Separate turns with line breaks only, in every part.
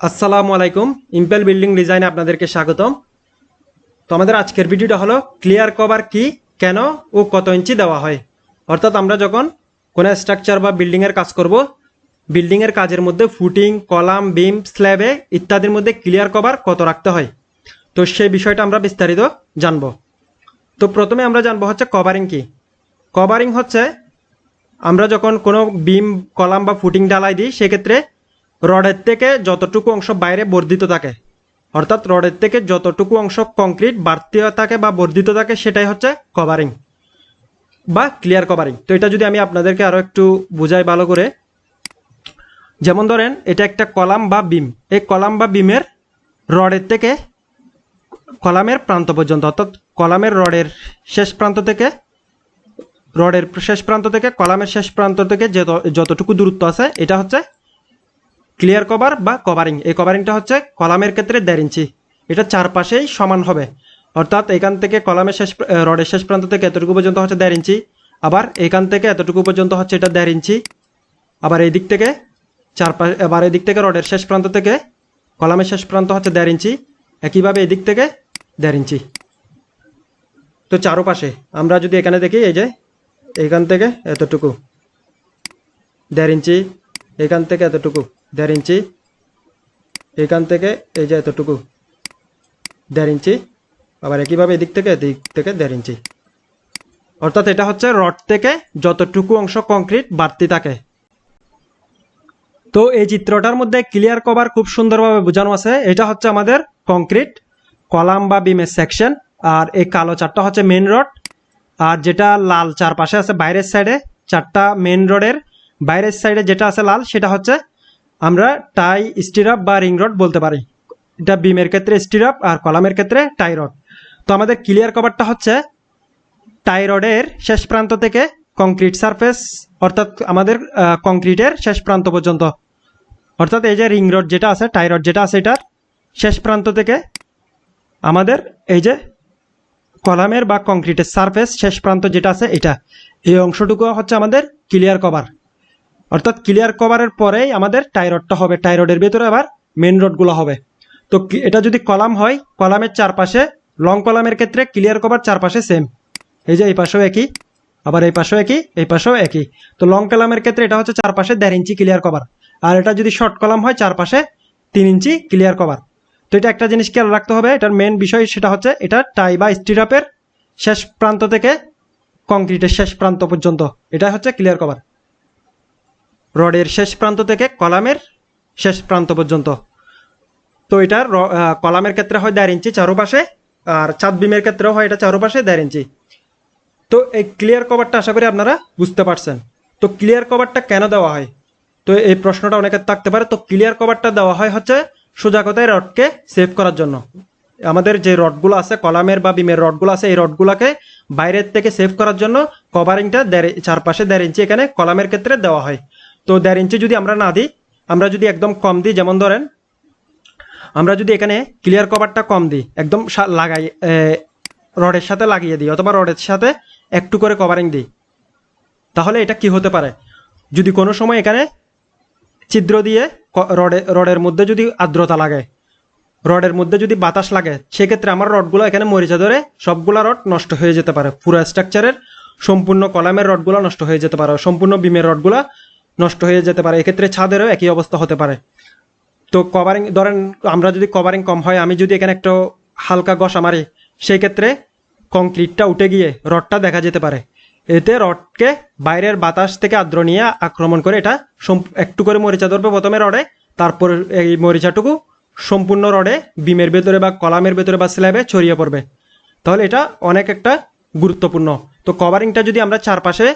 আসসালামু আলাইকুম। Impel building ডিজাইনে আপনাদেরকে স্বাগতম। তো আমাদের আজকের ভিডিওটা হলো ক্লিয়ার কভার কি, কেন ও কত ইঞ্চি দেওয়া হয়। অর্থাৎ আমরা যখন কোনো স্ট্রাকচার বা বিল্ডিংয়ের কাজ করব বিল্ডিংয়ের কাজের মধ্যে ফুটিং কলাম বিম স্ল্যাবে ইত্যাদির মধ্যে ক্লিয়ার কভার কত রাখতে হয়। তো সেই বিষয়টা আমরা বিস্তারিত জানব। তো প্রথমে আমরা জানব হচ্ছে কভারিং কি। কভারিং হচ্ছে আমরা যখন কোনো বিম কলাম বা ফুটিং ডালাই দিই, সেক্ষেত্রে রডের থেকে যতটুকু অংশ বাইরে বর্ধিত থাকে। অর্থাৎ রডের থেকে যতটুকু অংশ কংক্রিট বাড়তি থাকে বা বর্ধিত থাকে, সেটাই হচ্ছে কভারিং বা ক্লিয়ার কভারিং তো এটা যদি আমি আপনাদেরকে আরও একটু বুঝাই ভালো করে। যেমন ধরেন, এটা একটা কলাম বা বিম। এই কলাম বা বিমের রডের থেকে কলামের প্রান্ত পর্যন্ত, অর্থাৎ কলামের রডের শেষ প্রান্ত থেকে, রডের শেষ প্রান্ত থেকে, কলামের শেষ প্রান্ত থেকে যত যতটুকু দূরত্ব আছে, এটা হচ্ছে ক্লিয়ার কভার বা কভারিং এই কভারিংটা হচ্ছে কলামের ক্ষেত্রে দেড় ইঞ্চি। এটা চারপাশেই সমান হবে। অর্থাৎ এখান থেকে কলামের শেষ রডের শেষ প্রান্ত থেকে এতটুকু পর্যন্ত হচ্ছে দেড় ইঞ্চি। আবার এখান থেকে এতটুকু পর্যন্ত হচ্ছে এটা দেড় ইঞ্চি। আবার এই দিক থেকে চারপাশে, আবার এই দিক থেকে রডের শেষ প্রান্ত থেকে কলামের শেষ প্রান্ত হচ্ছে দেড় ইঞ্চি। একইভাবে এদিক থেকে দেড় ইঞ্চি। তো চারোপাশে আমরা যদি এখানে দেখি, এই যে এখান থেকে এতটুকু, দেড় ইঞ্চি। এখান থেকে এতটুকু, দেড় ইঞ্চি। এখান থেকে এই যে এতটুকু, দেড় ইঞ্চি। আবার একইভাবে এদিক থেকে এদিক থেকে দেড় ইঞ্চি। অর্থাৎ এটা হচ্ছে রড থেকে যতটুকু অংশ কংক্রিট বাড়তি থাকে। তো এই চিত্রটার মধ্যে ক্লিয়ার কভার খুব সুন্দরভাবে বোঝানো আছে। এটা হচ্ছে আমাদের কংক্রিট কলাম বা বিমের সেকশন আর এই কালো চারটা হচ্ছে মেন রড আর যেটা লাল চারপাশে আছে, বাইরের সাইডে চারটা মেন রোডের বাইরের সাইডে যেটা আছে লাল, সেটা হচ্ছে আমরা টাই স্টিরাপ বা রিং রড বলতে পারি। এটা বিমের ক্ষেত্রে স্টিরাপ আর কলামের ক্ষেত্রে টাই রড তো আমাদের ক্লিয়ার কভারটা হচ্ছে টাই রডের শেষ প্রান্ত থেকে কংক্রিট সারফেস অর্থাৎ আমাদের কংক্রিটের শেষ প্রান্ত পর্যন্ত। অর্থাৎ এই যে রিং রড যেটা আছে টাই রড যেটা আছে, এটার শেষ প্রান্ত থেকে আমাদের এই যে কলামের বা কংক্রিটের সারফেস শেষ প্রান্ত যেটা আছে, এটা। এই অংশটুকু হচ্ছে আমাদের ক্লিয়ার কভার অর্থাৎ ক্লিয়ার কভারের পরেই আমাদের টাইরডটা হবে। টাইরডের ভেতরে আবার মেন রডগুলো হবে। তো এটা যদি কলাম হয়, কলামের চারপাশে লং কলামের ক্ষেত্রে ক্লিয়ার কভার চারপাশে সেম এই যে এই পাশেও একই, আবার এই পাশেও একই, এই পাশেও একই। তো লং কলামের ক্ষেত্রে এটা হচ্ছে চারপাশে দেড় ইঞ্চি ক্লিয়ার কভার আর এটা যদি শর্ট কলাম হয়, চারপাশে তিন ইঞ্চি ক্লিয়ার কভার তো এটা একটা জিনিস খেয়াল রাখতে হবে। এটার মেন বিষয় সেটা হচ্ছে এটা টাই বা স্টিরাপের শেষ প্রান্ত থেকে কংক্রিটের শেষ প্রান্ত পর্যন্ত। এটা হচ্ছে ক্লিয়ার কভার রডের শেষ প্রান্ত থেকে কলামের শেষ প্রান্ত পর্যন্ত। তো এটা কলামের ক্ষেত্রে হয় দেড় ইঞ্চি চারোপাশে, আর ছাদ বিমের ক্ষেত্রেও হয় এটা চারোপাশে দেড় ইঞ্চি। তো এই ক্লিয়ার কভারটা আশা করি আপনারা বুঝতে পারছেন। তো ক্লিয়ার কভারটা কেন দেওয়া হয়? তো এই প্রশ্নটা অনেকের থাকতে পারে। তো ক্লিয়ার কভারটা দেওয়া হয় হচ্ছে সোজা কথায় রডকে সেভ করার জন্য। আমাদের যে রডগুলো আছে, কলামের বা বিমের রডগুলো আছে, এই রডগুলোকে বাইরের থেকে সেভ করার জন্য কভারিংটা দেড়, চারপাশে দেড় ইঞ্চি এখানে কলামের ক্ষেত্রে দেওয়া হয়। তো দেড় ইঞ্চি যদি আমরা না দিই, আমরা যদি একদম কম দিই, যেমন ধরেন, আমরা যদি এখানে ক্লিয়ার কভারটা কম দিই, একদম লাগাই রডের সাথে লাগিয়ে দিই, অথবা রডের সাথে একটু করে কভারিং দিই, তাহলে এটা কি হতে পারে? যদি কোনো সময় এখানে ছিদ্র দিয়ে রডে রডের মধ্যে যদি আর্দ্রতা লাগে রডের মধ্যে যদি বাতাস লাগে, সেক্ষেত্রে আমার রডগুলো এখানে মরিচা ধরে সবগুলা রড নষ্ট হয়ে যেতে পারে। পুরো স্ট্রাকচারের সম্পূর্ণ কলামের রডগুলো নষ্ট হয়ে যেতে পারে, সম্পূর্ণ বিমের রডগুলো নষ্ট হয়ে যেতে পারে। এক্ষেত্রে ছাদেরও একই অবস্থা হতে পারে। তো কভারিং ধরেন আমরা যদি কভারিং কম হয়, আমি যদি এখানে একটু হালকা ঘষা মারি সেই ক্ষেত্রে কংক্রিটটা উঠে গিয়ে রডটা দেখা যেতে পারে। এতে রডকে বাইরের বাতাস থেকে আর্দ্র নিয়ে আক্রমণ করে এটা একটু করে মরিচা ধরবে প্রথমে রডে, তারপর এই মরিচাটুকু সম্পূর্ণ রডে বিমের ভেতরে বা কলামের ভেতরে বা স্ল্যাবে ছড়িয়ে পড়বে। তাহলে এটা অনেক একটা গুরুত্বপূর্ণ। তো কভারিংটা যদি আমরা চারপাশে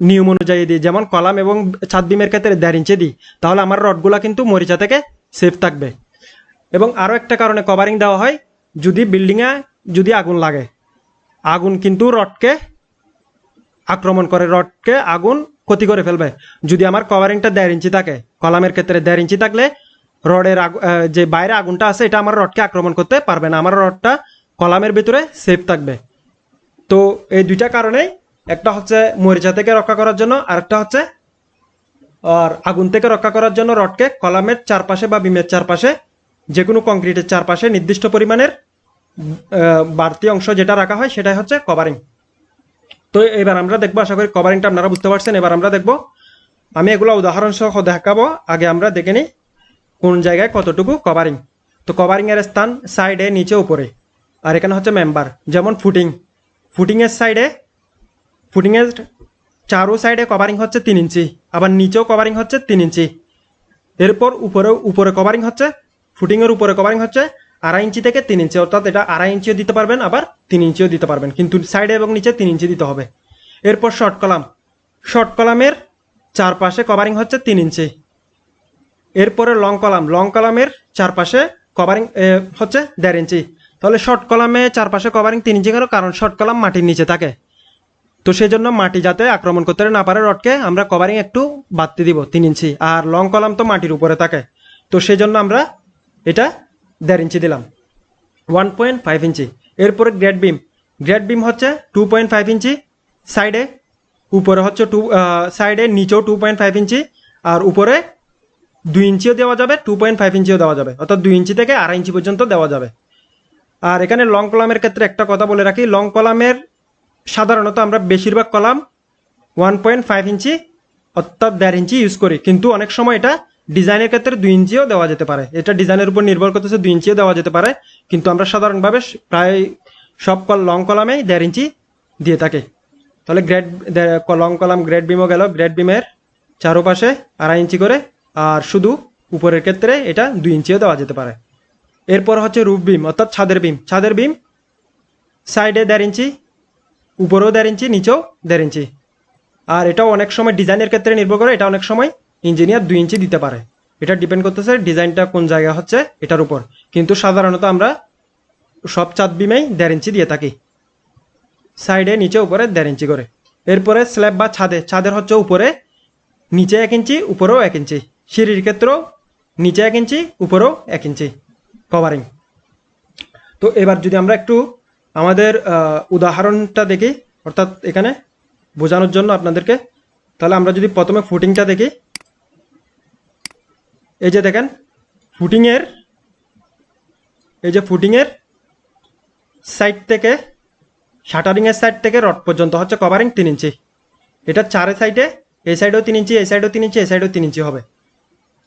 নিয়ম অনুযায়ী দিই। যেমন কলাম এবং ছাদ বিমের ক্ষেত্রে দেড় ইঞ্চি দিই। তাহলে আমার রডগুলা কিন্তু মরিচা থেকে সেফ থাকবে। এবং আরও একটা কারণে কভারিং দেওয়া হয়, যদি বিল্ডিংয়ে যদি আগুন লাগে। আগুন কিন্তু রডকে আক্রমণ করে, রডকে আগুন ক্ষতি করে ফেলবে। যদি আমার কভারিংটা দেড় ইঞ্চি থাকে, কলামের ক্ষেত্রে দেড় ইঞ্চি থাকলে রডের যে বাইরে আগুনটা আছে, এটা আমার রডকে আক্রমণ করতে পারবে না। আমার রডটা কলামের ভিতরে সেফ থাকবে। তো এই দুইটা কারণেই একটা হচ্ছে মরিচা থেকে রক্ষা করার জন্য আর একটা হচ্ছে, আর আগুন থেকে রক্ষা করার জন্য রডকে কলামের চারপাশে বা বিমের চারপাশে যে কোনো কংক্রিটের চারপাশে নির্দিষ্ট পরিমাণের বাড়তি অংশ যেটা রাখা হয় সেটাই হচ্ছে কভারিং। তো এবার আমরা দেখব, আশা করি কভারিংটা আপনারা বুঝতে পারছেন, এবার আমরা দেখব। আমি এগুলো উদাহরণ সহ দেখাবো, আগে আমরা দেখে নিই কোন জায়গায় কতটুকু কভারিং। তো কভারিং এর স্থান সাইডে, নিচে, উপরে। আর এখানে হচ্ছে মেম্বার, যেমন ফুটিং। ফুটিং এর সাইডে ফুটিং এর চারো সাইডে কভারিং হচ্ছে তিন ইঞ্চি, আবার নিচেও কভারিং হচ্ছে তিন ইঞ্চি। এরপর উপরে উপরে কভারিং হচ্ছে ফুটিংয়ের উপরে কভারিং হচ্ছে, আড়াই ইঞ্চি থেকে তিন ইঞ্চি, অর্থাৎ এটা আড়াই ইঞ্চিও দিতে পারবেন, আবার তিন ইঞ্চিও দিতে পারবেন, কিন্তু সাইডে এবং নিচে তিন ইঞ্চি দিতে হবে। এরপর শর্ট কলাম শর্ট কলামের চারপাশে কভারিং হচ্ছে তিন ইঞ্চি। এরপরে লং কলাম লং কলামের চারপাশে কভারিং হচ্ছে দেড় ইঞ্চি। তাহলে শর্ট কলামে চারপাশে কভারিং তিন ইঞ্চি কেন? কারণ শর্ট কলাম মাটির নিচে থাকে। তো সেই জন্য মাটি যাতে আক্রমণ করতে না পারে রডকে আমরা কভারিং একটু বাড়তে দিব তিন ইঞ্চি। আর লং কলাম তো মাটির উপরে থাকে। তো সেই জন্য আমরা এটা দেড় ইঞ্চি দিলাম। One point five inch. এরপরে গ্রেড বিম গ্রেড বিম হচ্ছে টু পয়েন্ট ফাইভ ইঞ্চি। সাইডে উপরে হচ্ছে টু সাইডে নিচেও টু পয়েন্ট ফাইভ ইঞ্চি। আর উপরে দুই ইঞ্চিও দেওয়া যাবে টু পয়েন্ট ফাইভ ইঞ্চিও দেওয়া যাবে। অর্থাৎ দুই ইঞ্চি থেকে আড়াই ইঞ্চি পর্যন্ত দেওয়া যাবে। আর এখানে লং কলামের ক্ষেত্রে একটা কথা বলে রাখি। লং কলামের সাধারণত আমরা বেশিরভাগ column one point five inch অর্থাৎ দেড় ইঞ্চি ইউজ করি। কিন্তু অনেক সময় এটা ডিজাইনের ক্ষেত্রে দুই ইঞ্চিও দেওয়া যেতে পারে। এটা ডিজাইনের উপর নির্ভর করতেছে দুই ইঞ্চিও দেওয়া যেতে পারে। কিন্তু আমরা সাধারণভাবে প্রায় সব কল লং কলামেই দেড় ইঞ্চি দিয়ে থাকি। তাহলে গ্রেড লং কলাম গ্রেড বিমও গেল। গ্রেড বিমের চারোপাশে আড়াই ইঞ্চি করে আর শুধু উপরের ক্ষেত্রে এটা দুই ইঞ্চিও দেওয়া যেতে পারে। এরপর হচ্ছে রুফ বিম অর্থাৎ ছাদের বিম ছাদের বিম সাইডে দেড় ইঞ্চি উপরেও দেড় ইঞ্চি, নিচেও দেড় ইঞ্চি। আর এটাও অনেক সময় ডিজাইনের ক্ষেত্রে নির্ভর করে, এটা অনেক সময় ইঞ্জিনিয়ার দুই ইঞ্চি দিতে পারে। এটা ডিপেন্ড করতেছে ডিজাইনটা কোন জায়গা হচ্ছে, এটার উপর। কিন্তু সাধারণত আমরা সব চাঁদ বিমেই দেড় ইঞ্চি দিয়ে থাকি। সাইডে, নিচে, উপরে দেড় ইঞ্চি করে। এরপরে স্ল্যাব বা ছাদে, ছাদের হচ্ছে উপরে, নিচে এক ইঞ্চি, উপরেও এক ইঞ্চি। সিঁড়ির ক্ষেত্রেও নিচে এক ইঞ্চি, উপরেও এক ইঞ্চি। কভারিং তো এবার যদি আমরা একটু আমাদের উদাহরণটা দেখি, অর্থাৎ এখানে বোঝানোর জন্য আপনাদেরকে। তাহলে আমরা যদি প্রথমে ফুটিংটা দেখি। এই যে দেখেন ফুটিংয়ের এই যে ফুটিংয়ের সাইড থেকে শাটারিংয়ের সাইড থেকে রড পর্যন্ত হচ্ছে কভারিং তিন ইঞ্চি। এটা চারে সাইডে এই সাইডেও তিন ইঞ্চি, এই সাইডেও তিন ইঞ্চি, এই সাইডেও তিন ইঞ্চি হবে।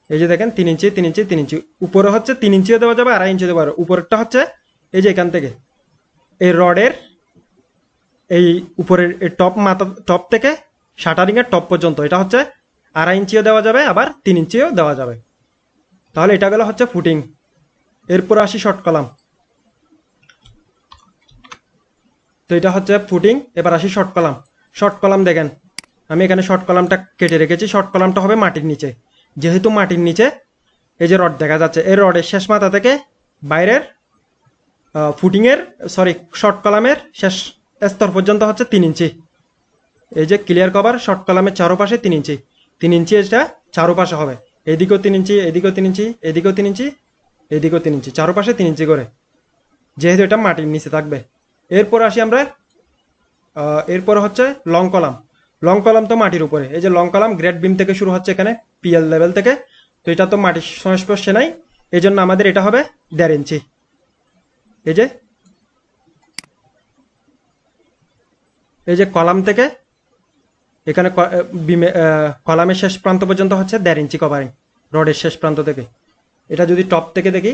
এই যে দেখেন, তিন ইঞ্চি তিন ইঞ্চি তিন ইঞ্চি। উপরে হচ্ছে তিন ইঞ্চিও দেওয়া যাবে, আড়াই ইঞ্চি দেওয়া যাবে। উপরেরটা হচ্ছে এই যে এখান থেকে। এই রডের এই উপরের টপ মাথা টপ থেকে শাটারিং এর টপ পর্যন্ত, এটা হচ্ছে আড়াই ইঞ্চিও দেওয়া যাবে, আবার তিন ইঞ্চিও দেওয়া যাবে। তাহলে এটা গেল হচ্ছে ফুটিং এরপর আসি শর্ট কলাম তো এটা হচ্ছে ফুটিং এবার আসি শর্ট কলাম শর্ট কলাম দেখেন, আমি এখানে শর্ট কলামটা কেটে রেখেছি শর্ট কলামটা হবে মাটির নিচে। যেহেতু মাটির নিচে, এই যে রড দেখা যাচ্ছে, এই রডের শেষ মাথা থেকে বাইরের ফুটিংয়ের সরি শর্ট কলামের শেষ স্তর পর্যন্ত হচ্ছে তিন ইঞ্চি। এই যে ক্লিয়ার কভার শর্ট কলামের চারোপাশে তিন ইঞ্চি। তিন ইঞ্চি এটা চারোপাশে হবে। এদিকেও তিন ইঞ্চি, এদিকেও তিন ইঞ্চি, এদিকেও তিন ইঞ্চি, এদিকেও তিন ইঞ্চি, চারোপাশে তিন ইঞ্চি করে। যেহেতু এটা মাটির নিচে থাকবে। এরপর আসি আমরা এরপর হচ্ছে লং কলাম লং কলাম তো মাটির উপরে। এই যে লং কলাম গ্রেড বিম থেকে শুরু হচ্ছে এখানে পিএল লেভেল থেকে। তো এটা তো মাটির সংস্পর্শে নাই। এই জন্য আমাদের এটা হবে দেড় ইঞ্চি। এই যে এই যে কলাম থেকে, এখানে কলামের শেষ প্রান্ত পর্যন্ত হচ্ছে দেড় ইঞ্চি কভারিং রডের শেষ প্রান্ত থেকে। এটা যদি টপ থেকে দেখি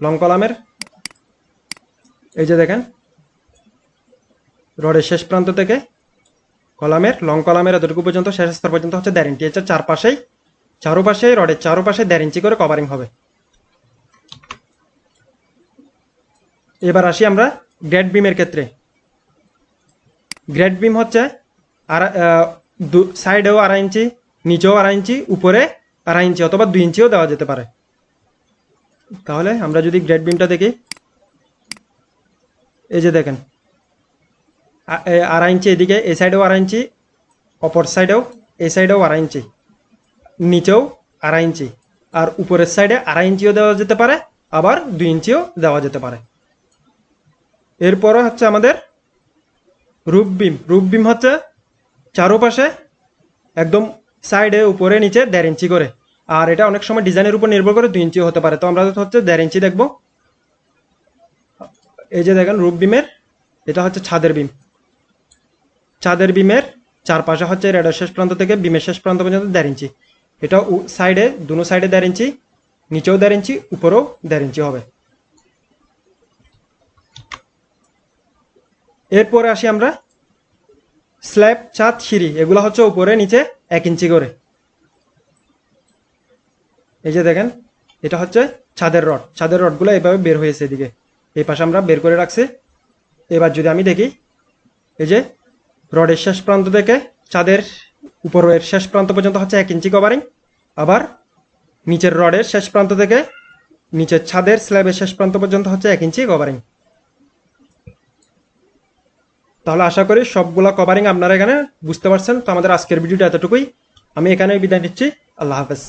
লং কলামের, এই যে দেখেন রডের শেষ প্রান্ত থেকে, কলামের লং কলামের এতটুকু পর্যন্ত শেষ স্তর পর্যন্ত হচ্ছে দেড় ইঞ্চি। হচ্ছে চারপাশেই চারোপাশে রডের চারোপাশে দেড় ইঞ্চি করে কভারিং হবে। এবার আসি আমরা গ্রেড বিমের ক্ষেত্রে। গ্রেড বিম হচ্ছে আর সাইডেও আড়াই ইঞ্চি, নিচেও আড়াই ইঞ্চি, উপরে আড়াই ইঞ্চি অথবা দুই ইঞ্চিও দেওয়া যেতে পারে। তাহলে আমরা যদি গ্রেড বিমটা দেখি, এই যে দেখেন এ আড়াই ইঞ্চি এদিকে এই সাইডেও আড়াই ইঞ্চি, অপর সাইডেও এই সাইডেও আড়াই ইঞ্চি, নিচেও আড়াই ইঞ্চি, আর উপরের সাইডে আড়াই ইঞ্চিও দেওয়া যেতে পারে, আবার দুই ইঞ্চিও দেওয়া যেতে পারে। এরপরে হচ্ছে আমাদের রূপ বিম রূপ বিম হচ্ছে চারোপাশে একদম সাইডে উপরে, নিচে দেড় ইঞ্চি করে। আর এটা অনেক সময় ডিজাইনের উপর নির্ভর করে দুই ইঞ্চি হতে পারে। তো আমরা হচ্ছে দেড় ইঞ্চি দেখব। এই যে দেখেন রূপ বিমের এটা হচ্ছে ছাদের বিম। ছাদের বিমের চারপাশে হচ্ছে রেডার শেষ প্রান্ত থেকে বিমের শেষ প্রান্ত পর্যন্ত দেড় ইঞ্চি। এটা সাইডে দুনো সাইডে দেড় ইঞ্চি, নিচেও দেড় ইঞ্চি, উপরেও দেড় ইঞ্চি হবে। এরপরে আসি আমরা। স্ল্যাব, ছাদ, সিঁড়ি, এগুলো হচ্ছে উপরে, নিচে এক ইঞ্চি করে। এই যে দেখেন, এটা হচ্ছে ছাদের রড। ছাদের রডগুলো এইভাবে বের হয়েছে এদিকে। এই পাশে আমরা বের করে রাখছি। এবার যদি আমি দেখি, এই যে রডের শেষ প্রান্ত থেকে ছাদের উপরের শেষ প্রান্ত পর্যন্ত হচ্ছে এক ইঞ্চি কভারিং আবার নিচের রডের শেষ প্রান্ত থেকে নিচের ছাদের স্ল্যাবের শেষ প্রান্ত পর্যন্ত হচ্ছে এক ইঞ্চি কভারিং তাহলে আশা করি সবগুলা কভারিং আপনারা এখানে বুঝতে পারছেন। তো আমাদের আজকের ভিডিওটা এতটুকুই। আমি এখানে বিদায় নিচ্ছি। আল্লাহ হাফেজ।